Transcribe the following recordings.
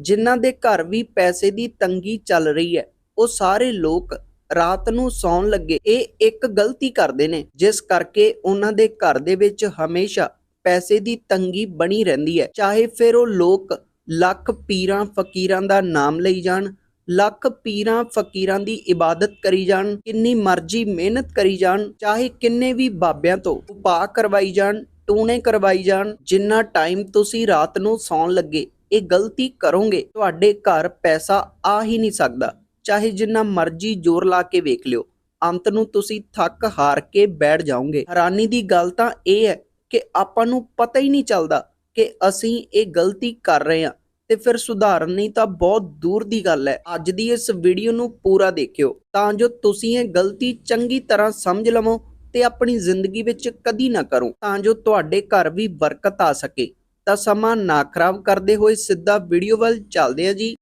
ਜਿਨ੍ਹਾਂ ਦੇ ਘਰ ਵੀ ਪੈਸੇ ਦੀ ਤੰਗੀ ਚੱਲ ਰਹੀ ਹੈ, ਉਹ ਸਾਰੇ ਲੋਕ ਰਾਤ ਨੂੰ ਸੌਣ ਲੱਗੇ। ਇਹ ਇੱਕ ਗਲਤੀ ਕਰਦੇ ਨੇ, ਜਿਸ ਕਰਕੇ ਉਹਨਾਂ ਦੇ ਘਰ ਦੇ ਵਿੱਚ ਹਮੇਸ਼ਾ ਪੈਸੇ ਦੀ ਤੰਗੀ ਬਣੀ ਰਹਿੰਦੀ ਹੈ। ਚਾਹੇ ਫਿਰ ਉਹ ਲੋਕ ਲੱਖ ਪੀਰਾਂ ਫਕੀਰਾਂ ਦਾ ਨਾਮ ਲਈ ਜਾਣ, ਲੱਖ ਪੀਰਾਂ ਫਕੀਰਾਂ ਦੀ ਇਬਾਦਤ ਕਰੀ ਜਾਣ, ਕਿੰਨੀ ਮਰਜ਼ੀ ਮਿਹਨਤ ਕਰੀ ਜਾਣ, ਚਾਹੇ ਕਿੰਨੇ ਵੀ ਬਾਬਿਆਂ ਤੋਂ ਉਪਾਅ ਕਰਵਾਈ ਜਾਣ, ਟੂਣੇ ਕਰਵਾਈ ਜਾਣ, ਜਿੰਨਾ ਟਾਈਮ ਤੁਸੀਂ ਰਾਤ ਨੂੰ ਸੌਣ ਲੱਗੇ ਇਹ ਗਲਤੀ ਕਰੋਗੇ, ਤੁਹਾਡੇ ਘਰ ਪੈਸਾ ਆ ਹੀ ਨਹੀਂ ਸਕਦਾ। ਚਾਹੇ ਜਿੰਨਾ ਮਰਜ਼ੀ ਜ਼ੋਰ ਲਾ ਕੇ ਵੇਖ ਲਿਓ। ਅੰਤ ਨੂੰ ਤੁਸੀਂ ਥੱਕ ਹਾਰ ਕੇ ਬੈਠ ਜਾਓਗੇ। ਹੈਰਾਨੀ ਦੀ ਗੱਲ ਤਾਂ ਇਹ ਹੈ ਕਿ ਆਪਾਂ ਨੂੰ ਪਤਾ ਹੀ ਨਹੀਂ ਚੱਲਦਾ ਕਿ ਅਸੀਂ ਇਹ ਗਲਤੀ ਕਰ ਰਹੇ ਹਾਂ। ਤੇ ਫਿਰ ਸੁਧਾਰਨੀ ਤਾਂ ਬਹੁਤ ਦੂਰ ਦੀ ਗੱਲ ਹੈ। ਅੱਜ ਦੀ ਇਸ ਵੀਡੀਓ ਨੂੰ ਪੂਰਾ ਦੇਖਿਓ। ਤਾਂ ਜੋ ਤੁਸੀਂ ਇਹ ਗਲਤੀ ਚੰਗੀ ਤਰ੍ਹਾਂ ਸਮਝ ਲਵੋ ਤੇ ਆਪਣੀ ਜ਼ਿੰਦਗੀ ਵਿੱਚ ਕਦੀ ਨਾ ਕਰੋ। ਤਾਂ ਜੋ ਤੁਹਾਡੇ ਘਰ ਵੀ ਬਰਕਤ ਆ ਸਕੇ। ਤਾਂ ਸਮਾਂ ਨਾ ਖਰਾਬ ਕਰਦੇ ਹੋਏ ਸਿੱਧਾ ਵੀਡੀਓ ਵੱਲ ਚੱਲਦੇ ਹਾਂ ਜੀ।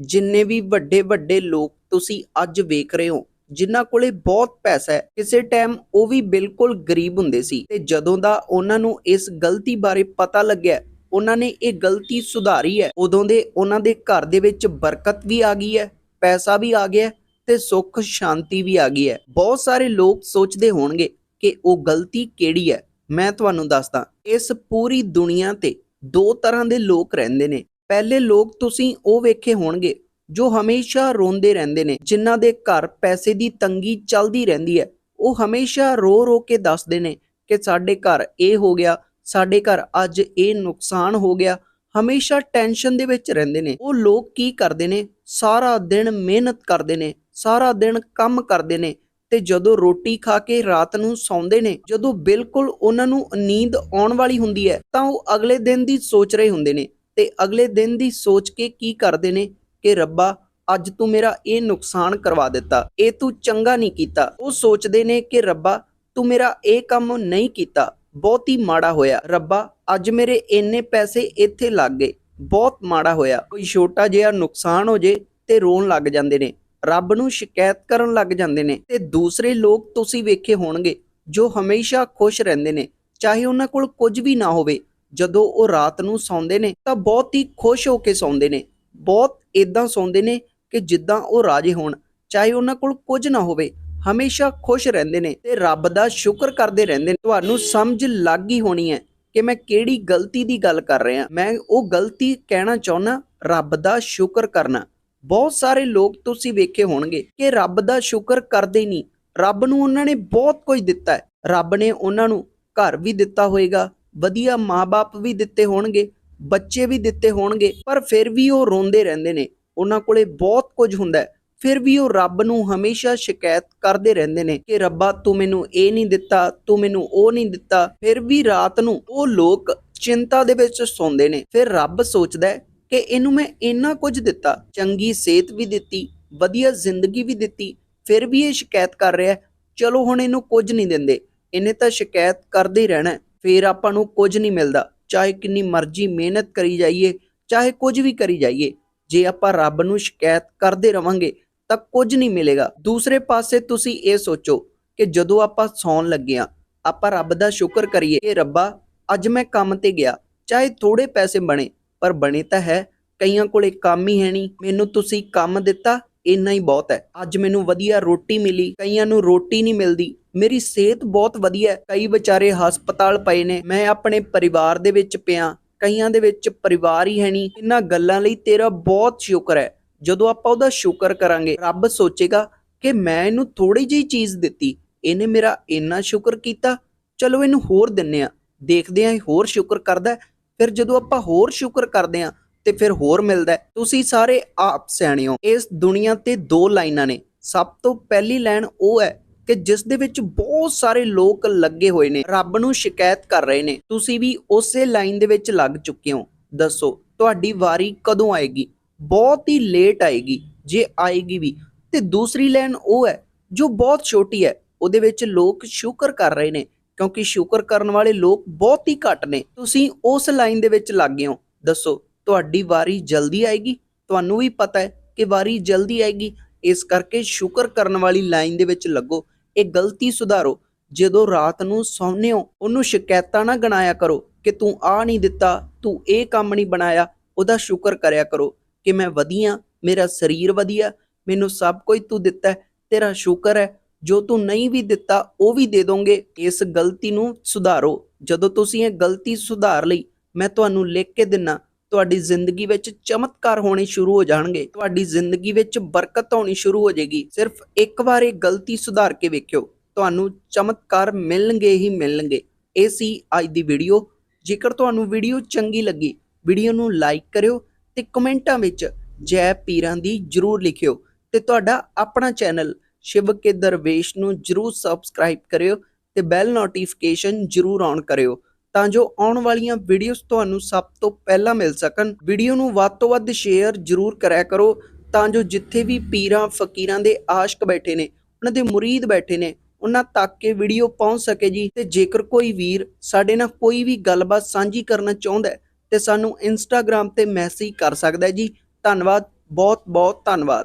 ਜਿੰਨੇ ਵੀ ਵੱਡੇ ਵੱਡੇ ਲੋਕ ਤੁਸੀਂ ਅੱਜ ਵੇਖ ਰਹੇ ਹੋ, ਜਿਨ੍ਹਾਂ ਕੋਲੇ ਬਹੁਤ ਪੈਸਾ ਹੈ, ਕਿਸੇ ਟਾਈਮ ਉਹ ਵੀ ਬਿਲਕੁਲ ਗਰੀਬ ਹੁੰਦੇ ਸੀ। ਤੇ ਜਦੋਂ ਦਾ ਉਹਨਾਂ ਨੂੰ ਇਸ ਗਲਤੀ ਬਾਰੇ ਪਤਾ ਲੱਗਿਆ, ਉਹਨਾਂ ਨੇ ਇਹ ਗਲਤੀ ਸੁਧਾਰੀ ਹੈ। ਉਦੋਂ ਦੇ ਉਹਨਾਂ ਦੇ ਘਰ ਦੇ ਵਿੱਚ ਬਰਕਤ ਵੀ ਆ ਗਈ ਹੈ, ਪੈਸਾ ਵੀ ਆ ਗਿਆ ਤੇ ਸੁੱਖ, ਸ਼ਾਂਤੀ ਵੀ ਆ ਗਈ ਹੈ। ਬਹੁਤ ਸਾਰੇ ਲੋਕ ਸੋਚਦੇ ਹੋਣਗੇ ਕਿ ਉਹ ਗਲਤੀ ਕਿਹੜੀ ਹੈ। ਮੈਂ ਤੁਹਾਨੂੰ ਦੱਸਦਾ, ਇਸ ਪੂਰੀ ਦੁਨੀਆ ਤੇ ਦੋ ਤਰ੍ਹਾਂ ਦੇ ਲੋਕ ਰਹਿੰਦੇ ਨੇ। ਪਹਿਲੇ ਲੋਕ ਤੁਸੀਂ ਉਹ ਵੇਖੇ ਹੋਣਗੇ ਜੋ ਹਮੇਸ਼ਾ ਰੋਂਦੇ ਰਹਿੰਦੇ ਨੇ, ਜਿਨ੍ਹਾਂ ਦੇ ਘਰ ਪੈਸੇ ਦੀ ਤੰਗੀ ਚੱਲਦੀ ਰਹਿੰਦੀ ਹੈ। ਉਹ ਹਮੇਸ਼ਾ ਰੋ ਰੋ ਕੇ ਦੱਸਦੇ ਨੇ ਕਿ ਸਾਡੇ ਘਰ ਇਹ ਹੋ ਗਿਆ, ਸਾਡੇ ਘਰ ਅੱਜ ਇਹ ਨੁਕਸਾਨ ਹੋ ਗਿਆ। ਹਮੇਸ਼ਾ ਟੈਨਸ਼ਨ ਦੇ ਵਿੱਚ ਰਹਿੰਦੇ ਨੇ। ਉਹ ਲੋਕ ਕੀ ਕਰਦੇ ਨੇ? ਸਾਰਾ ਦਿਨ ਮਿਹਨਤ ਕਰਦੇ ਨੇ, ਸਾਰਾ ਦਿਨ ਕੰਮ ਕਰਦੇ ਨੇ ਤੇ ਜਦੋਂ ਰੋਟੀ ਖਾ ਕੇ ਰਾਤ ਨੂੰ ਸੌਂਦੇ ਨੇ, ਜਦੋਂ ਬਿਲਕੁਲ ਉਹਨਾਂ ਨੂੰ ਨੀਂਦ ਆਉਣ ਵਾਲੀ ਹੁੰਦੀ ਹੈ, ਤਾਂ ਉਹ ਅਗਲੇ ਦਿਨ ਦੀ ਸੋਚ ਰਹੇ ਹੁੰਦੇ ਨੇ ਤੇ ਅਗਲੇ ਦਿਨ ਦੀ ਸੋਚ ਕੇ ਕੀ ਕਰਦੇ ਨੇ ਕਿ ਰੱਬਾ, ਅੱਜ ਤੂੰ ਮੇਰਾ ਇਹ ਨੁਕਸਾਨ ਕਰਵਾ ਦਿੱਤਾ, ਇਹ ਤੂੰ ਚੰਗਾ ਨਹੀਂ ਕੀਤਾ। ਉਹ ਸੋਚਦੇ ਨੇ ਕਿ ਰੱਬਾ, ਤੂੰ ਮੇਰਾ ਇਹ ਕੰਮ ਨਹੀਂ ਕੀਤਾ, ਬਹੁਤ ਹੀ ਮਾੜਾ ਹੋਇਆ। ਰੱਬਾ, ਅੱਜ ਮੇਰੇ ਇੰਨੇ ਪੈਸੇ ਇੱਥੇ ਲੱਗ ਗਏ। ਬਹੁਤ ਮਾੜਾ ਹੋਇਆ। ਕੋਈ ਛੋਟਾ ਜਿਹਾ ਨੁਕਸਾਨ ਹੋ ਜੇ ਤੇ ਰੋਣ ਲੱਗ ਜਾਂਦੇ ਨੇ। ਰੱਬ ਨੂੰ ਸ਼ਿਕਾਇਤ ਕਰਨ ਲੱਗ ਜਾਂਦੇ ਨੇ ਤੇ ਦੂਸਰੇ ਲੋਕ ਤੁਸੀਂ ਵੇਖੇ ਹੋਣਗੇ ਜੋ ਹਮੇਸ਼ਾ ਖੁਸ਼ ਰਹਿੰਦੇ ਨੇ। ਚਾਹੇ ਉਹਨਾਂ ਕੋਲ ਕੁਝ ਵੀ ਨਾ ਹੋਵੇ, ਜਦੋਂ ਉਹ ਰਾਤ ਨੂੰ ਸੌਂਦੇ ਨੇ ਤਾਂ ਬਹੁਤ ਹੀ ਖੁਸ਼ ਹੋ ਕੇ ਸੌਂਦੇ ਨੇ। ਬਹੁਤ ਇਦਾਂ ਸੌਂਦੇ ਨੇ ਕਿ ਜਿੱਦਾਂ ਉਹ ਰਾਜੇ ਹੋਣ। ਚਾਹੇ ਉਹਨਾਂ ਕੋਲ ਕੁਝ ਨਾ ਹੋਵੇ, ਹਮੇਸ਼ਾ ਖੁਸ਼ ਰਹਿੰਦੇ ਨੇ ਤੇ ਰੱਬ ਦਾ ਸ਼ੁਕਰ ਕਰਦੇ ਰਹਿੰਦੇ ਨੇ। ਤੁਹਾਨੂੰ ਸਮਝ ਲੱਗ ਹੀ ਹੋਣੀ ਹੈ ਕਿ ਮੈਂ ਕਿਹੜੀ ਗਲਤੀ ਦੀ ਗੱਲ ਕਰ ਰਿਹਾ। ਮੈਂ ਉਹ ਗਲਤੀ ਕਹਿਣਾ ਚਾਹੁੰਦਾ ਰੱਬ ਦਾ ਸ਼ੁਕਰ ਕਰਨਾ। ਬਹੁਤ ਸਾਰੇ ਲੋਕ ਤੁਸੀਂ ਵੇਖੇ ਹੋਣਗੇ ਕਿ ਰੱਬ ਦਾ ਸ਼ੁਕਰ ਕਰਦੇ ਨਹੀਂ। ਰੱਬ ਨੂੰ ਉਹਨਾਂ ਨੇ ਬਹੁਤ ਕੁਝ ਦਿੱਤਾ ਹੈ। ਰੱਬ ਨੇ ਉਹਨਾਂ ਨੂੰ ਘਰ ਵੀ ਦਿੱਤਾ ਹੋਵੇਗਾ ਵਧੀਆ ਮਾਪੇ ਵੀ ਦਿੱਤੇ ਹੋਣਗੇ, ਬੱਚੇ ਵੀ ਦਿੱਤੇ ਹੋਣਗੇ, ਪਰ ਫਿਰ ਵੀ ਉਹ ਰੋਂਦੇ ਰਹਿੰਦੇ ਨੇ। ਉਹਨਾਂ ਕੋਲੇ ਬਹੁਤ ਕੁਝ ਹੁੰਦਾ ਹੈ। ਫਿਰ ਵੀ ਉਹ ਰੱਬ ਨੂੰ ਹਮੇਸ਼ਾ ਸ਼ਿਕਾਇਤ ਕਰਦੇ ਰਹਿੰਦੇ ਨੇ ਕਿ ਰੱਬਾ ਤੂੰ ਮੈਨੂੰ ਇਹ ਨਹੀਂ ਦਿੱਤਾ, ਤੂੰ ਮੈਨੂੰ ਉਹ ਨਹੀਂ ਦਿੱਤਾ। ਫਿਰ ਵੀ ਰਾਤ ਨੂੰ ਉਹ ਲੋਕ ਚਿੰਤਾ ਦੇ ਵਿੱਚ ਸੌਂਦੇ ਨੇ। ਫਿਰ ਰੱਬ ਸੋਚਦਾ ਹੈ ਕਿ ਇਹਨੂੰ ਮੈਂ ਇੰਨਾ ਕੁਝ ਦਿੱਤਾ, ਚੰਗੀ ਸਿਹਤ ਵੀ ਦਿੱਤੀ, ਵਧੀਆ ਜ਼ਿੰਦਗੀ ਵੀ ਦਿੱਤੀ, ਫਿਰ ਵੀ ਇਹ ਸ਼ਿਕਾਇਤ ਕਰ ਰਿਹਾ ਚਲੋ ਹੁਣ ਇਹਨੂੰ ਕੁਝ ਨਹੀਂ ਦਿੰਦੇ। ਇਹਨੇ ਤਾਂ ਸ਼ਿਕਾਇਤ ਕਰਦੇ ਹੀ ਰਹਿਣਾ ਫਿਰ ਆਪਾਂ ਨੂੰ ਕੁਝ ਨਹੀਂ ਮਿਲਦਾ। ਚਾਹੇ ਕਿੰਨੀ ਮਰਜ਼ੀ ਮਿਹਨਤ ਕਰੀ ਜਾਈਏ, ਚਾਹੇ ਕੁਝ ਵੀ ਕਰੀ ਜਾਈਏ, ਜੇ ਆਪਾਂ ਰੱਬ ਨੂੰ ਸ਼ਿਕਾਇਤ ਕਰਦੇ ਰਵਾਂਗੇ ਤਾਂ ਕੁਝ ਨਹੀਂ ਮਿਲੇਗਾ। ਦੂਸਰੇ ਪਾਸੇ ਤੁਸੀਂ ਇਹ ਸੋਚੋ ਕਿ ਜਦੋਂ ਆਪਾਂ ਸੌਣ ਲੱਗੇ ਆ ਆਪਾਂ ਰੱਬ ਦਾ ਸ਼ੁਕਰ ਕਰੀਏ ਕਿ ਰੱਬਾ, ਅੱਜ ਮੈਂ ਕੰਮ ਤੇ ਗਿਆ, ਚਾਹੇ ਥੋੜੇ ਪੈਸੇ ਬਣੇ, ਪਰ ਬਣੇ ਤਾਂ ਹੈ, ਕਈਆਂ ਕੋਲੇ ਕੰਮ ਹੀ ਹੈ ਨਹੀਂ। ਮੈਨੂੰ ਤੁਸੀਂ ਕੰਮ ਦਿੱਤਾ, ਇੰਨਾ ਹੀ ਬਹੁਤ ਹੈ। ਅੱਜ ਮੈਨੂੰ ਵਧੀਆ ਰੋਟੀ ਮਿਲੀ, ਕਈਆਂ ਨੂੰ ਰੋਟੀ ਨਹੀਂ ਮਿਲਦੀ। ਮੇਰੀ ਸਿਹਤ ਬਹੁਤ ਵਧੀਆ ਹੈ। ਕਈ ਵਿਚਾਰੇ ਹਸਪਤਾਲ ਪਏ ਨੇ। ਮੈਂ ਆਪਣੇ ਪਰਿਵਾਰ ਦੇ ਵਿੱਚ ਪਿਆ। ਕਈਆਂ ਦੇ ਵਿੱਚ ਪਰਿਵਾਰ ਹੀ ਹੈ ਨਹੀਂ। ਇਹਨਾਂ ਗੱਲਾਂ ਲਈ ਤੇਰਾ ਬਹੁਤ ਸ਼ੁਕਰ ਹੈ। ਜਦੋਂ ਆਪਾਂ ਉਹਦਾ ਸ਼ੁਕਰ ਕਰਾਂਗੇ, ਰੱਬ ਸੋਚੇਗਾ ਕਿ ਮੈਂ ਇਹਨੂੰ ਥੋੜੀ ਜਿਹੀ ਚੀਜ਼ ਦਿੱਤੀ। ਇਹਨੇ ਮੇਰਾ ਇੰਨਾ ਸ਼ੁਕਰ ਕੀਤਾ। ਚਲੋ ਇਹਨੂੰ ਹੋਰ ਦਿੰਨੇ ਆ। ਦੇਖਦੇ ਆ ਹੋਰ ਸ਼ੁਕਰ ਕਰਦਾ ਫਿਰ ਜਦੋਂ ਆਪਾਂ ਹੋਰ ਸ਼ੁਕਰ ਕਰਦੇ ਆ ਤੇ ਫਿਰ ਹੋਰ ਮਿਲਦਾ ਤੁਸੀਂ ਸਾਰੇ ਆਪ ਸਿਆਣੇ ਹੋ। ਇਸ ਦੁਨੀਆ ਤੇ ਦੋ ਲਾਈਨਾਂ ਨੇ। ਸਭ ਤੋਂ ਪਹਿਲੀ ਲਾਈਨ ਉਹ ਹੈ ਕਿ ਜਿਸ ਦੇ ਵਿੱਚ ਬਹੁਤ ਸਾਰੇ ਲੋਕ ਲੱਗੇ ਹੋਏ ਨੇ। ਰੱਬ ਨੂੰ ਸ਼ਿਕਾਇਤ ਕਰ ਰਹੇ ਨੇ। ਤੁਸੀਂ ਵੀ ਉਸੇ ਲਾਈਨ ਦੇ ਵਿੱਚ ਲੱਗ ਚੁੱਕੇ ਹੋ। ਦੱਸੋ, ਤੁਹਾਡੀ ਵਾਰੀ ਕਦੋਂ ਆਏਗੀ? ਬਹੁਤ ਹੀ ਲੇਟ ਆਏਗੀ, ਜੇ ਆਏਗੀ ਵੀ। ਤੇ ਦੂਸਰੀ ਲਾਈਨ ਉਹ ਹੈ, ਜੋ ਬਹੁਤ ਛੋਟੀ ਹੈ, ਉਹਦੇ ਵਿੱਚ ਲੋਕ ਸ਼ੁਕਰ ਕਰ ਰਹੇ ਨੇ, ਕਿਉਂਕਿ ਸ਼ੁਕਰ ਕਰਨ ਵਾਲੇ ਲੋਕ ਬਹੁਤ ਹੀ ਘੱਟ ਨੇ। ਤੁਸੀਂ ਉਸ ਲਾਈਨ ਦੇ ਵਿੱਚ ਲੱਗ ਗਏ ਹੋ। ਦੱਸੋ, ਤੁਹਾਡੀ ਵਾਰੀ ਜਲਦੀ ਆਏਗੀ? ਤੁਹਾਨੂੰ ਵੀ ਪਤਾ ਹੈ ਕਿ ਵਾਰੀ ਜਲਦੀ ਆਏਗੀ। ਇਸ ਕਰਕੇ ਸ਼ੁਕਰ ਕਰਨ ਵਾਲੀ ਲਾਈਨ ਦੇ ਵਿੱਚ ਲੱਗੋ। ਇਹ ਗਲਤੀ ਸੁਧਾਰੋ। ਜਦੋਂ ਰਾਤ ਨੂੰ ਸੌਂਦੇ ਹੋ, ਉਹਨੂੰ ਸ਼ਿਕਾਇਤਾਂ ਨਾ ਗਣਾਇਆ ਕਰੋ ਕਿ ਤੂੰ ਆ ਨਹੀਂ ਦਿੱਤਾ, ਤੂੰ ਇਹ ਕੰਮ ਨਹੀਂ ਬਣਾਇਆ, ਉਹਦਾ ਸ਼ੁਕਰ ਕਰਿਆ ਕਰੋ। ਕਿ ਮੈਂ ਵਧੀਆ, ਮੇਰਾ ਸਰੀਰ ਵਧੀਆ, ਮੈਨੂੰ ਸਭ ਕੁਝ ਤੂੰ ਦਿੱਤਾ ਤੇਰਾ ਸ਼ੁਕਰ ਹੈ। ਜੋ ਤੂੰ ਨਹੀਂ ਵੀ ਦਿੱਤਾ, ਉਹ ਵੀ ਦੇ ਦੋਗੇ। ਇਸ ਗਲਤੀ ਨੂੰ ਸੁਧਾਰੋ। ਜਦੋਂ ਤੁਸੀਂ ਇਹ ਗਲਤੀ ਸੁਧਾਰ ਲਈ, ਮੈਂ ਤੁਹਾਨੂੰ ਲਿਖ ਕੇ ਦਿੰਨਾ, ਤੁਹਾਡੀ ਜ਼ਿੰਦਗੀ ਵਿੱਚ ਚਮਤਕਾਰ ਹੋਣੇ ਸ਼ੁਰੂ ਹੋ ਜਾਣਗੇ। ਤੁਹਾਡੀ ਜ਼ਿੰਦਗੀ ਵਿੱਚ ਬਰਕਤ ਹੋਣੀ ਸ਼ੁਰੂ ਹੋ ਜਾਏਗੀ। ਸਿਰਫ ਇੱਕ ਵਾਰ ਇਹ ਗਲਤੀ ਸੁਧਾਰ ਕੇ ਵੇਖਿਓ। ਤੁਹਾਨੂੰ ਚਮਤਕਾਰ ਮਿਲਣਗੇ ਹੀ ਮਿਲਣਗੇ। ਇਹ ਸੀ ਅੱਜ ਦੀ ਵੀਡੀਓ ਜੇਕਰ ਤੁਹਾਨੂੰ ਵੀਡੀਓ ਚੰਗੀ ਲੱਗੀ ਵੀਡੀਓ ਨੂੰ ਲਾਈਕ ਕਰਿਓ ਤੇ ਕਮੈਂਟਾਂ ਵਿੱਚ ਜੈ ਪੀਰਾਂ ਦੀ ਜਰੂਰ ਲਿਖਿਓ ਤੇ ਤੁਹਾਡਾ ਆਪਣਾ ਚੈਨਲ ਸ਼ਿਵ ਕੇ ਦਰਵੇਸ਼ ਨੂੰ ਜਰੂਰ ਸਬਸਕ੍ਰਾਈਬ ਕਰਿਓ ਤੇ ਬੈਲ ਨੋਟੀਫਿਕੇਸ਼ਨ ਜਰੂਰ ਔਨ ਕਰਿਓ ਤਾਂ ਜੋ ਆਉਣ ਵਾਲੀਆਂ ਵੀਡੀਓਜ਼ ਤੁਹਾਨੂੰ ਸਭ ਤੋਂ ਪਹਿਲਾਂ ਮਿਲ ਸਕਣ। ਵੀਡੀਓ ਨੂੰ ਵੱਧ ਤੋਂ ਵੱਧ ਸ਼ੇਅਰ ਜਰੂਰ ਕਰਿਆ ਕਰੋ ਤਾਂ ਜੋ ਜਿੱਥੇ ਵੀ ਪੀਰਾਂ, ਫਕੀਰਾਂ ਦੇ ਆਸ਼ਕ ਬੈਠੇ ਨੇ, ਉਹਨਾਂ ਦੇ ਮੁਰੀਦ ਬੈਠੇ ਨੇ, ਉਹਨਾਂ ਤੱਕ ਇਹ ਵੀਡੀਓ ਪਹੁੰਚ ਸਕੇ ਜੀ ਤੇ ਜੇਕਰ ਕੋਈ ਵੀਰ ਸਾਡੇ ਨਾਲ ਕੋਈ ਵੀ ਗੱਲਬਾਤ ਸਾਂਝੀ ਕਰਨਾ ਚਾਹੁੰਦਾ ਹੈ ਤੇ ਸਾਨੂੰ ਇੰਸਟਾਗ੍ਰam ਤੇ ਮੈਸੇਜ ਕਰ ਸਕਦਾ ਜੀ। ਧੰਨਵਾਦ ਬਹੁਤ ਬਹੁਤ ਧੰਨਵਾਦ।